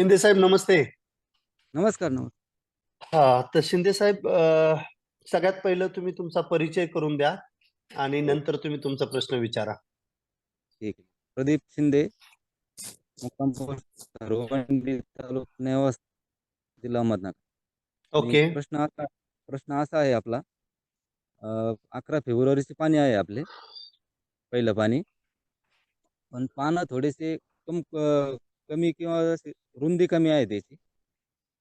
शिंदे साहेब नमस्ते. नमस्कार नमस्कार. हा तर शिंदे साहेब अ, सगळ्यात पहिलं तुम्ही तुमचा परिचय करून द्या आणि नंतर तुम्ही तुमचा प्रश्न विचारा. ठीक आहे. प्रदीप शिंदे मुक्काम पोस्ट रोवंडी तालुका नेवास जिल्हा अहमदनगर. आणि ओके. प्रश्न असा प्रश्न असा आहे आपला अं, अकरा फेब्रुवारीचे पाणी आहे आपले पहिलं पाणी. पण पानं थोडेसे कम क- कमी किंवा रुंदी कमी आहे त्याची.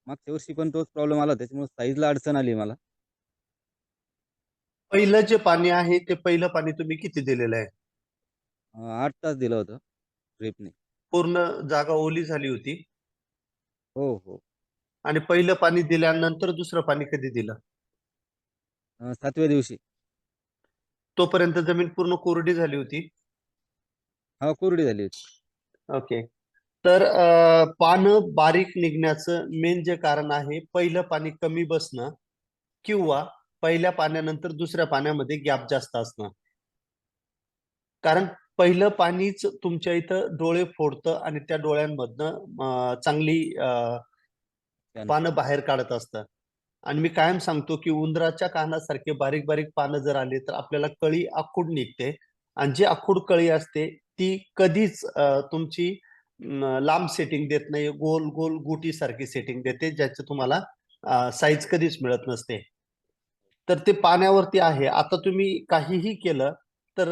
मागच्या वर्षी पण तोच प्रॉब्लेम आला त्याच्यामुळे साईजला अडचण आली मला. पहिलं जे पाणी आहे ते पहिलं पाणी तुम्ही किती दिलेलं आहे? अं, आठ तास दिलं होतं ड्रिपने पूर्ण जागा ओली झाली होती. हो हो. आणि पहिलं पाणी दिल्यानंतर दुसरं पाणी कधी दिलं? अं, सातव्या दिवशी. तोपर्यंत जमीन पूर्ण कोरडी झाली होती? हा कोरडी झाली होती. ओके तर पानं बारीक निघण्याचं मेन जे कारण आहे पहिलं पाणी कमी बसणं किंवा पहिल्या पाण्यानंतर दुसऱ्या पाण्यामध्ये गॅप जास्त असणं. कारण पहिलं पाणीच तुमच्या इथं डोळे फोडतं आणि त्या डोळ्यांमधनं चांगली पानं बाहेर काढत असतं. आणि मी कायम सांगतो की उंदराच्या कानासारखे बारीक बारीक पानं जर आले तर आपल्याला कळी आखूड निघते. आणि जी आखूड कळी असते ती कधीच तुमची लांब सेटिंग देत नाही गोल गोल गुटी सारखी सेटिंग देते ज्याचं तुम्हाला साईज कधीच मिळत नसते. तर ते पाण्यावरती आहे. आता तुम्ही काहीही केलं तर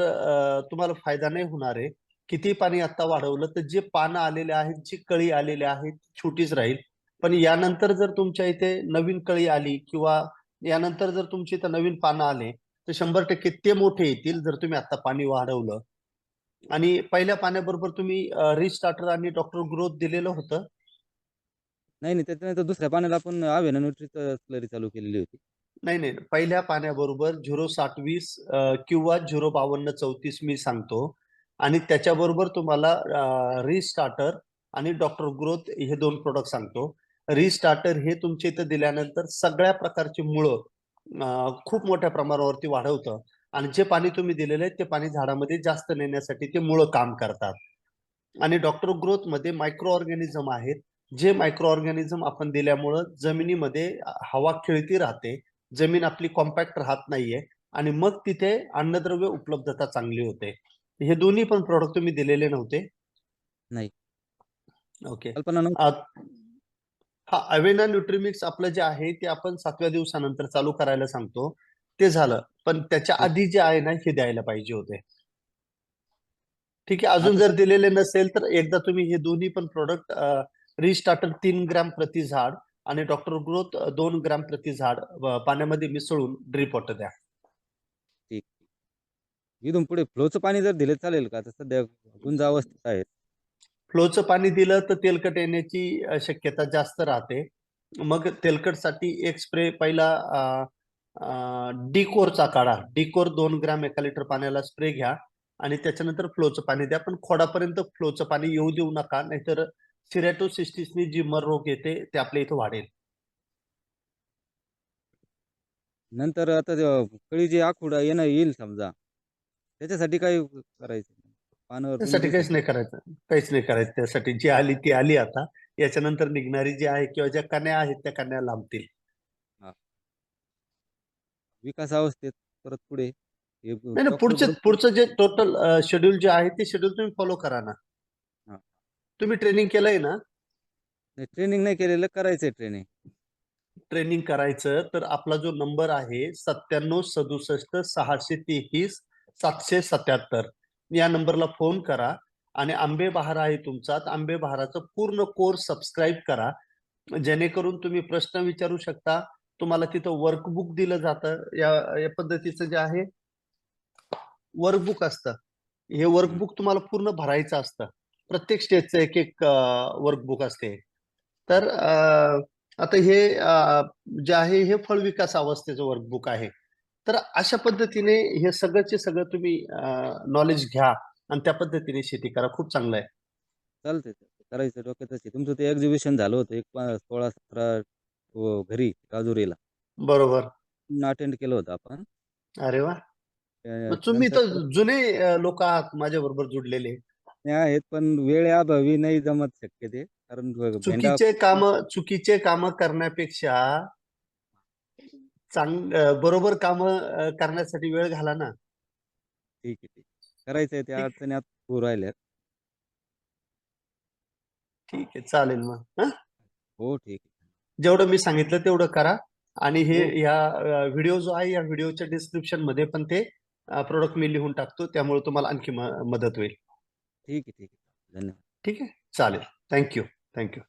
तुम्हाला फायदा नाही होणार आहे. किती पाणी आता वाढवलं तर जे पानं आलेले आहेत जी कळी आलेली आहेत छोटीच राहील. पण यानंतर जर तुमच्या इथे नवीन कळी आली किंवा यानंतर जर तुमच्या इथं नवीन पानं आले तर शंभर टक्के ते मोठे येतील जर तुम्ही आता पाणी वाढवलं. आणि पहिल्या पाण्याबरोबर तुम्ही रिस्टार्टर आणि डॉक्टर ग्रोथ दिलेलं होतं. नाही नाही त्याच्यानंतर दुसऱ्या पाण्याला आपण आव्हेना न्यूट्रीचं स्लरी चालू केलेली होती. नाही नाही पहिल्या पाण्याबरोबर झिरो साठ वीस अ, किंवा झिरो बावन्न चौतीस मी सांगतो. आणि त्याच्याबरोबर तुम्हाला रिस्टार्टर आणि डॉक्टर ग्रोथ हे दोन प्रोडक्ट सांगतो. रिस्टार्टर हे तुमच्या इथं दिल्यानंतर सगळ्या प्रकारची मुळं खूप मोठ्या प्रमाणावरती वाढवतं. आणि जे पाणी तुम्ही दिलेलं आहे ते पाणी झाडामध्ये जास्त नेण्यासाठी ते मुळं काम करतात. आणि डॉक्टर ग्रोथमध्ये मायक्रो ऑर्गॅनिझम आहेत. जे मायक्रो ऑर्गॅनिझम आपण दिल्यामुळं जमिनीमध्ये हवा खेळती राहते. जमीन आपली कॉम्पॅक्ट राहत नाहीये. आणि मग तिथे अन्नद्रव्य उपलब्धता चांगली होते. हे दोन्ही पण प्रोडक्ट तुम्ही दिलेले नव्हते? नाही. ओके हा अवेना न्यूट्रिमिक्स आपलं जे आहे ते आपण सातव्या दिवसानंतर चालू करायला सांगतो. ते झालं. पण त्याच्या. आधी जे आहे ना हे द्यायला पाहिजे होते. ठीक आहे अजून जर दिलेले नसेल तर एकदा तुम्ही हे दोन्ही पण प्रोडक्ट रिस्टार्टर तीन ग्रॅम प्रति झाड आणि डॉक्टर ग्रोथ दोन ग्रॅम प्रति झाड पाण्यामध्ये मिसळून ड्रिप वॉटर द्या. ठीक. इथून पुढे फ्लोचं पाणी जर दिले चालेल का? आता सध्या गुंज अवस्थेत आहे. फ्लोचं पाणी दिलं तर तेलकट येण्याची शक्यता जास्त राहते. मग तेलकटसाठी एक स्प्रे पहिला डिकोरचा काढा. डिकोर दोन ग्रॅम एका लिटर पाण्याला स्प्रे घ्या आणि त्याच्यानंतर फ्लोचं पाणी द्या. पण खोडापर्यंत फ्लोचं पाणी येऊ देऊ नका नाहीतर सिरॅटोसिस्टिसनी जी मर रोग येते ते आपल्या इथं वाढेल. नंतर आता कळी जे आखूड येणं येईल समजा. त्याच्यासाठी काय करायचं पानावर त्यासाठी काहीच नाही करायचं. काहीच नाही करायचं. त्यासाठी जी आली ती आली आता. याच्यानंतर निघणारी जी आहे किंवा ज्या कण्या आहेत त्या कण्या लांबतील. विकास अवस्थेत परत पुढे हे नाही पुढचे पुढचं जे टोटल शेड्यूल जे आहे ते शेड्यूल तुम्ही फॉलो करा ना. हा. तुम्ही ट्रेनिंग केलंय ना? नाही ट्रेनिंग नाही केलेलं करायचंय ट्रेनिंग ट्रेनिंग करायचं तर आपला जो नंबर आहे सत्त्याण्णव सदुसष्ट सहाशे तेहतीस सातशे सत्याहत्तर. या नंबरला फोन करा आणि आंबे बहार आहे तुमचा तर आंबे बहाराचं पूर्ण कोर्स सबस्क्राईब करा. जेणेकरून तुम्ही प्रश्न विचारू शकता तुम्हाला तिथं वर्कबुक दिलं जातं. या या पद्धतीचं जे आहे वर्कबुक असतं. हे वर्कबुक तुम्हाला पूर्ण भरायचं असतं. प्रत्येक स्टेजचं एक एक वर्कबुक असते. तर आता हे जे आहे हे फळ विकास अवस्थेचं वर्कबुक आहे. तर अशा पद्धतीने हे सगळंचे सगळं तुम्ही नॉलेज घ्या आणि त्या पद्धतीने शेती करा. खूप चांगलं आहे. चालतंय करायचं डोक्यात तुमचं ते एक्झिबिशन झालं होतं एक सोळा सतरा व घरी राजुरीला. बरोबर. अटेंड केलं होतं आपण. अरे वा. मग तुम्ही तर जुने लोक आहात माझ्या बरोबर जुडलेले आहेत पण वेळ अभावी नाही जमत शक्य ते कारण भेंडा चुकीचे काम चुकीचे काम करण्यापेक्षा चांग अं, बरोबर काम करण्यासाठी वेळ घाला ना. ठीक आहे ठीक. करायचंय त्या ठीक. अडचणी आता राहिल्या ठीक आहे चालेल मग. हा? हो ठीक आहे. जेवढं मी सांगितलं तेवढं करा. आणि हे हो. ह्या व्हिडिओ जो आहे या व्हिडिओच्या डिस्क्रिप्शनमध्ये पण ते प्रोडक्ट मी लिहून टाकतो. त्यामुळे तुम्हाला आणखी मदत होईल. ठीक आहे ठीक आहे. धन्यवाद. ठीक आहे? चालेल. Thank you thank you